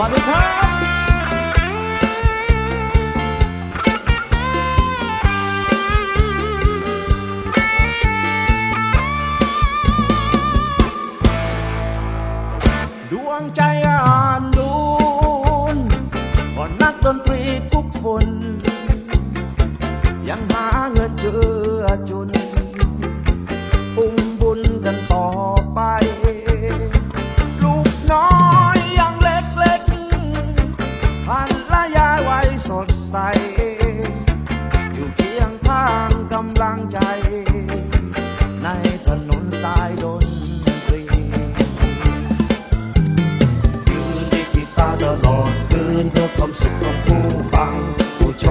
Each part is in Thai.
วัสดีครับดวงใจอ่านดูนก่อนนักดนตรีทุกฝนยังหาเงินเจอจุน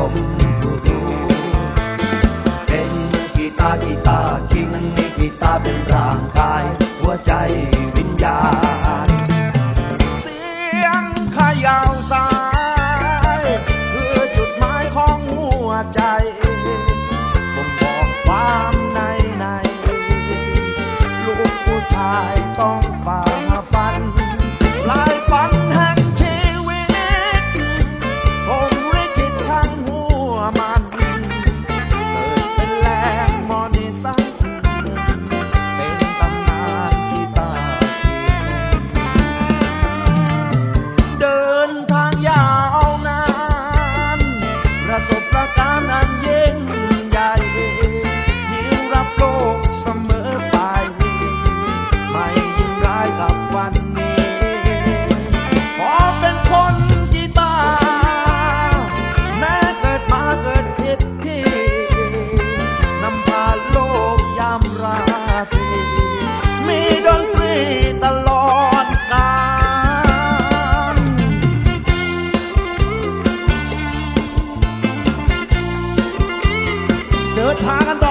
มกูรู้เป็นกีตากีตาจริงมีกีตาเป็นร่างกาย หัวใจ เดินทากันต่อ